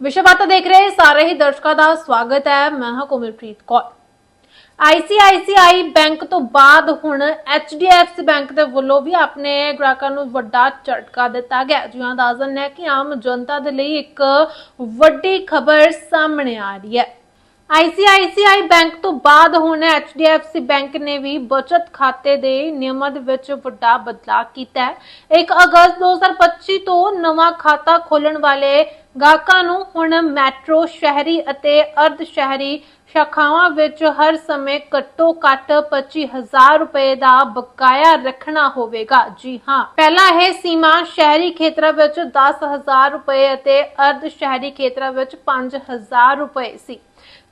ਵਿਸ਼ਵਤ ਦੇਖ ਰਹੇ ਸਾਰੇ ਹੀ ਦਰਸ਼ਕਾਂ ਦਾ ਸਵਾਗਤ ਹੈ। ਮੈਂ ਹਾਂ ਕੋਮਲਪ੍ਰੀਤ ਕੌਰ। ICICI ਬੈਂਕ ਤੋਂ ਬਾਅਦ ਹੁਣ HDFC ਬੈਂਕ ਦੇ ਵੱਲੋਂ ਵੀ ਆਪਣੇ ਗ੍ਰਾਹਕਾਂ ਨੂੰ ਵੱਡਾ ਝਟਕਾ ਦਿੱਤਾ ਗਿਆ। ਜਿਹਾਂ ਦੱਸਣ ਹੈ ਕਿ ਆਮ ਜਨਤਾ ਦੇ ਲਈ ਇੱਕ ਵੱਡੀ ਖਬਰ ਸਾਹਮਣੇ ਆ ਰਹੀ ਹੈ। ICICI ਬੈਂਕ ਤੋਂ ਬਾਅਦ ਹੁਣ HDFC ਬੈਂਕ ਨੇ ਵੀ ਬਚਤ ਖਾਤੇ ਦੇ ਨਿਯਮਾਂ ਦੇ ਵਿੱਚ ਵੱਡਾ ਬਦਲਾਅ ਕੀਤਾ ਹੈ। 1 ਅਗਸਤ 2025 ਤੋਂ ਨਵਾਂ ਖਾਤਾ ਖੋਲਣ ਵਾਲੇ ਗਾਹਕਾਂ ਨੂੰ ਹੁਣ ਮੈਟਰੋ ਸ਼ਹਿਰੀ ਅਤੇ ਅਰਧ ਸ਼ਹਿਰੀ ਸ਼ਾਖਾਵਾਂ ਵਿੱਚ ਹਰ ਸਮੇਂ ਘੱਟੋ ਘੱਟ 25000 ਰੁਪਏ ਦਾ ਬਕਾਇਆ ਰੱਖਣਾ ਹੋਵੇਗਾ। ਜੀ ਹਾਂ, ਪਹਿਲਾਂ ਇਹ ਸੀਮਾ ਸ਼ਹਿਰੀ ਖੇਤਰਾਂ ਵਿੱਚ 10000 ਰੁਪਏ ਅਤੇ ਅਰਧ ਸ਼ਹਿਰੀ ਖੇਤਰਾਂ ਵਿੱਚ 5000 ਰੁਪਏ ਸੀ।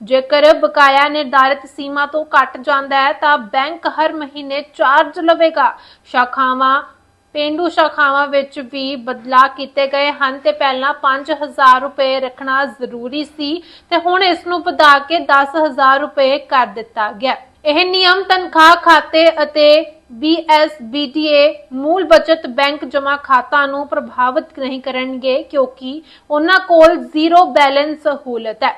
ਜੇਕਰ ਬਕਾਇਆ ਨਿਰਧਾਰਿਤ ਸੀਮਾ ਤੋਂ ਘਟ ਜਾਂਦਾ ਹੈ ਤਾਂ ਬੈਂਕ ਹਰ ਮਹੀਨੇ ਚਾਰਜ ਲਵੇਗਾ। ਸ਼ਾਖਾਵਾਂ ਪੇਂਡੂ ਸ਼ਾਖਾਵਾਂ ਵਿੱਚ ਵੀ ਬਦਲਾ ਕੀਤੇ ਗਏ ਹਨ ਤੇ ਪਹਿਲਾਂ 5000 ਰੁਪਏ ਰੱਖਣਾ ਜ਼ਰੂਰੀ ਸੀ ਤੇ ਹੁਣ ਇਸ ਨੂੰ ਵਧਾ ਕੇ 10000 ਰੁਪਏ ਕਰ ਦਿੱਤਾ ਗਿਆ। ਇਹ ਨਿਯਮ ਤਨਖਾਹ ਖਾਤੇ ਅਤੇ BSBDA ਮੂਲ ਬਚਤ ਬੈਂਕ ਜਮ੍ਹਾਂ ਖਾਤਾ ਨੂੰ ਪ੍ਰਭਾਵਿਤ ਨਹੀਂ ਕਰਨਗੇ ਕਿਉਂਕਿ ਉਹਨਾਂ ਕੋਲ ਜ਼ੀਰੋ ਬੈਲੈਂਸ ਸਹੂਲਤ ਹੈ।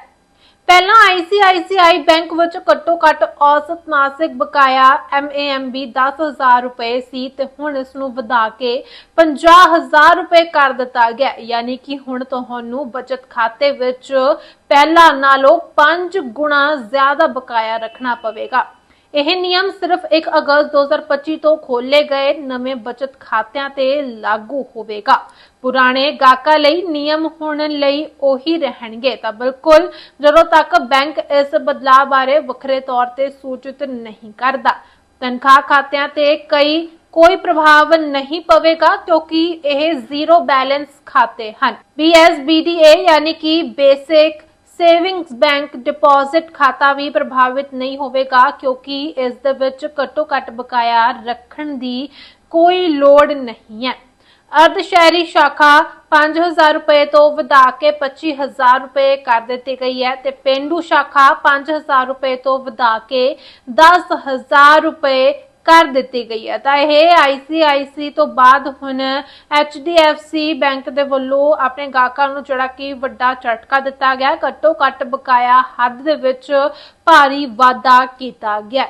ਪਹਿਲਾਂ ICICI ਬੈਂਕ ਵਿੱਚ ਘੱਟੋ ਘੱਟ ਔਸਤ ਮਾਸਿਕ ਬਕਾਇਆ MAMB 10000 ਰੁਪਏ ਸੀ ਤੇ ਹੁਣ ਇਸ ਨੂੰ ਵਧਾ ਕੇ 50000 ਰੁਪਏ ਕਰ ਦਿੱਤਾ ਗਿਆ। ਯਾਨੀ ਕਿ ਹੁਣ ਤੁਹਾਨੂੰ ਬਚਤ ਖਾਤੇ ਵਿੱਚ ਪਹਿਲਾਂ ਨਾਲੋਂ 5 ਗੁਣਾ ਜ਼ਿਆਦਾ ਬਕਾਇਆ ਰੱਖਣਾ ਪਵੇਗਾ। ਇਹ ਨਿਯਮ ਸਿਰਫ 1 ਅਗਸਤ 2025 ਤੋਂ ਖੋਲੇ ਗਏ ਨਵੇਂ ਬਚਤ ਖਾਤਿਆਂ ਤੇ ਲਾਗੂ ਹੋਵੇਗਾ। ਪੁਰਾਣੇ ਗਾਹਕਾਂ ਲਈ ਨਿਯਮ ਹੁਣ ਲਈ ਉਹੀ ਰਹਿਣਗੇ। ਤਾਂ ਬਿਲਕੁਲ ਜਦੋਂ ਤੱਕ ਬੈਂਕ ਇਸ ਬਦਲਾਅ ਬਾਰੇ ਵੱਖਰੇ ਤੌਰ ਤੇ ਸੂਚਿਤ ਨਹੀਂ ਕਰਦਾ, ਤਨਖਾਹ ਖਾਤਿਆਂ ਤੇ ਕਈ ਕੋਈ ਪ੍ਰਭਾਵ ਨਹੀਂ ਪਵੇਗਾ ਕਿਉਂਕਿ ਇਹ ਜ਼ੀਰੋ ਬੈਲੈਂਸ ਖਾਤੇ ਹਨ। BSBDA ਯਾਨੀ ਕਿ ਬੇਸਿਕ ਸੇਵਿੰਗਸ ਬੈਂਕ ਡਿਪੋਜ਼ਿਟ ਖਾਤਾ ਵੀ ਪ੍ਰਭਾਵਿਤ ਨਹੀਂ ਹੋਵੇਗਾ ਕਿਉਂਕਿ ਇਸ ਦੇ ਵਿੱਚ ਘੱਟੋ ਘੱਟ ਬਕਾਇਆ ਰੱਖਣ ਦੀ ਕੋਈ ਲੋੜ ਨਹੀਂ ਹੈ। ਅਰਧ ਸ਼ਹਿਰੀ ਸ਼ਾਖਾ 5000 ਰੁਪਏ ਤੋਂ ਵਧਾ ਕੇ 25000 ਰੁਪਏ ਕਰ ਦਿੱਤੀ ਗਈ ਹੈ ਤੇ ਪਿੰਡੂ ਸ਼ਾਖਾ 5000 ਰੁਪਏ ਤੋਂ ਵਧਾ ਕੇ 10000 ਰੁਪਏ ਕਰ ਦਿੱਤੀ ਗਈ ਹੈ। ਤਾਂ ਇਹ ICICI ਤੋਂ ਬਾਅਦ ਹੁਣ HDFC ਬੈਂਕ ਦੇ ਵੱਲੋਂ ਆਪਣੇ ਗਾਹਕਾਂ ਨੂੰ ਜਿਹੜਾ ਕਿ ਵੱਡਾ ਝਟਕਾ ਦਿੱਤਾ ਗਿਆ ਘੱਟੋ ਘੱਟ ਬਕਾਇਆ ਹੱਦ ਦੇ ਵਿੱਚ ਭਾਰੀ ਵਾਧਾ ਕੀਤਾ ਗਿਆ